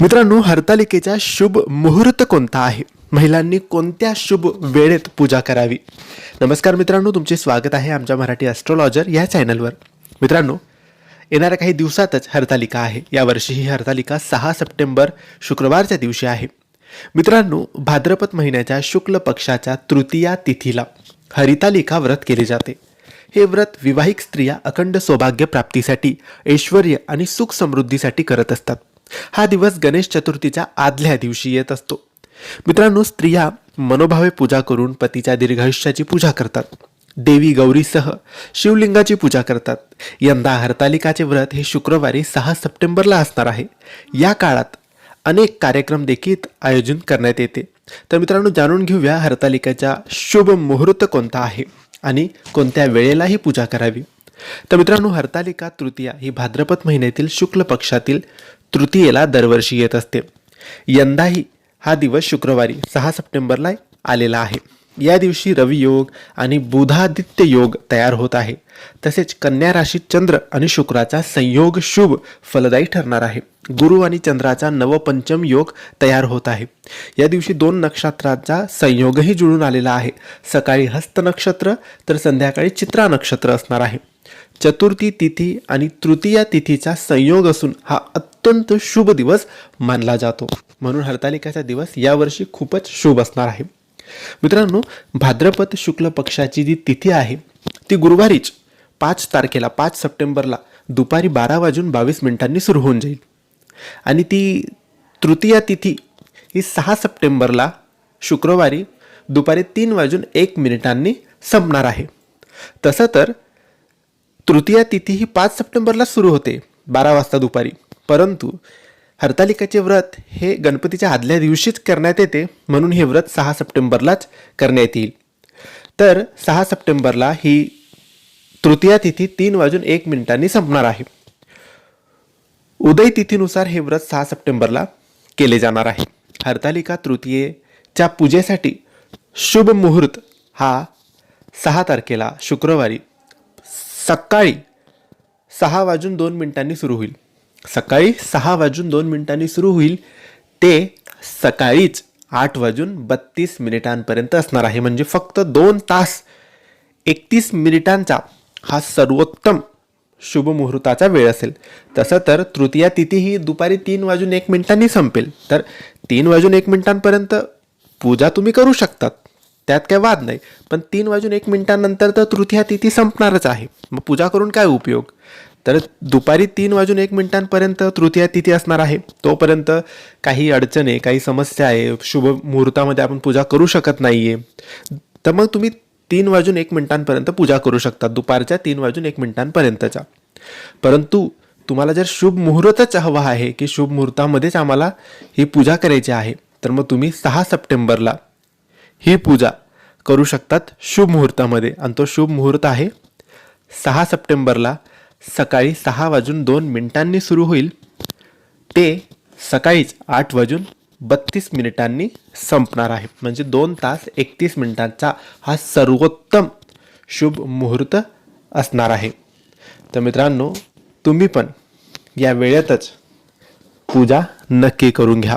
मित्रांनो हरतालिकेचा शुभ मुहूर्त कोणता आहे? महिलांनी कोणत्या शुभ वेळेत पूजा करावी? नमस्कार मित्रांनो तुमचे स्वागत आहे आमच्या मराठी ॲस्ट्रॉलॉजर या चॅनलवर मित्रांनो येणाऱ्या काही दिवसातच हरतालिका आहे. यावर्षी ही हरतालिका सहा सप्टेंबर शुक्रवारच्या दिवशी आहे. मित्रांनो भाद्रपद महिन्याच्या शुक्ल पक्षाच्या तृतीया तिथीला हरितालिका व्रत केले जाते. हे व्रत विवाहिक स्त्रिया अखंड सौभाग्य प्राप्तीसाठी ऐश्वर आणि सुख समृद्धीसाठी करत असतात. हा दिवस गणेश चतुर्थीच्या आदल्या दिवशी येत असतो. मित्रांनो स्त्रिया मनोभावे पूजा करून पतीच्या दीर्घायुष्याची पूजा करतात. देवी गौरीसह शिवलिंगाची पूजा करतात. यंदा हरतालिकाचे व्रत हे शुक्रवारी सहा सप्टेंबरला असणार आहे. या काळात अनेक कार्यक्रम देखील आयोजन करण्यात येते. तर मित्रांनो जाणून घेऊया हरतालिकाचा शुभ मुहूर्त कोणता आहे आणि कोणत्या वेळेला ही पूजा करावी. तर मित्रांनो हरतालिका तृतीया ही भाद्रपद महिन्यातील शुक्ल पक्षातील तृतीयेला दरवर्षी येत असते. यंदाही हा दिवस शुक्रवारी सहा सप्टेंबरला आलेला आहे. या दिवशी रवियोग आणि बुधादित्य योग तयार होत आहे. तसेच कन्या राशीत चंद्र आणि शुक्राचा संयोग शुभ फलदायी ठरणार आहे. गुरु आणि चंद्राचा नवपंचम योग तयार होत आहे. या दिवशी दोन नक्षत्राचा संयोगही जुळून आलेला आहे. सकाळी हस्त नक्षत्र तर संध्याकाळी चित्रा नक्षत्र असणार आहे. चतुर्थी तिथी आणि तृतीया तिथीचा संयोग असून हा अत्यंत शुभ दिवस मानला जातो. म्हणून हरतालिकाचा दिवस यावर्षी खूपच शुभ असणार आहे. मित्रांनो भाद्रपद शुक्ल पक्षाची जी तिथी आहे ती गुरुवारीच पाच तारखेला पाच सप्टेंबरला दुपारी बारा वाजून बावीस मिनिटांनी सुरू होऊन जाईल. आणि ती तृतीया तिथी ही सहा सप्टेंबरला शुक्रवारी दुपारी तीन वाजून एक मिनिटांनी संपणार आहे. तसं तर तृतीया तिथी ही पाच सप्टेंबरला सुरू होते बारा वाजता दुपारी. परंतु हरतालिकाचे व्रत हे गणपतीच्या आदल्या दिवशीच करण्यात येते म्हणून हे व्रत सहा सप्टेंबरलाच करण्यात येईल. तर सहा सप्टेंबरला ही तृतीया तिथी तीन वाजून एक मिनिटांनी संपणार आहे. उदय तिथीनुसार हे व्रत सहा सप्टेंबरला केले जाणार आहे. हरतालिका तृतीयेच्या पूजेसाठी शुभ मुहूर्त हा सहा तारखेला शुक्रवारी सकाळी सहा वाजून दोन मिनिटांनी सुरू होईल. सकाळी सहा वाजून दोन मिनिटांनी सुरू होईल. ते सकाळीच आठ वाजून बत्तीस मिनिटांपर्यंत असणार आहे. म्हणजे फक्त दोन तास एकतीस मिनिटांचा हा सर्वोत्तम शुभमुहूर्ताचा वेळ असेल. तसं तर तृतीया तिथी ही दुपारी तीन वाजून एक मिनिटांनी संपेल. तर तीन वाजून एक मिनिटांपर्यंत पूजा तुम्ही करू शकतात. त्यात काय वाद नाही. पण तीन वाजून एक मिनिटानंतर तर तृतीया तिथी संपणारच आहे. मग पूजा करून काय उपयोग? तर दुपारी तीन वाजून एक मिनिटांपर्यंत तृतीया तिथी असणार आहे. तोपर्यंत काही अडचण आहे काही समस्या आहे. शुभ मुहूर्तामध्ये आपण पूजा करू शकत नाही आहे तर मग तुम्ही तीन वाजून एक मिनिटांपर्यंत पूजा करू शकता. दुपारच्या तीन वाजून एक मिनिटांपर्यंतच्या. परंतु तुम्हाला जर शुभ मुहूर्तच हवा आहे की शुभ मुहूर्तामध्येच आम्हाला ही पूजा करायची आहे तर मग तुम्ही सहा सप्टेंबरला ही पूजा करू शकतात शुभ मुहूर्तामध्ये. आणि तो शुभ मुहूर्त आहे सहा सप्टेंबरला सकाळी सहा वाजून दोन मिनिटांनी सुरू होईल. ते सकाळीच आठ वाजून बत्तीस मिनिटांनी संपणार आहे. म्हणजे दोन तास एकतीस मिनिटांचा हा सर्वोत्तम शुभ मुहूर्त असणार आहे. तर मित्रांनो तुम्ही पण या वेळेतच पूजा नक्की करून घ्या.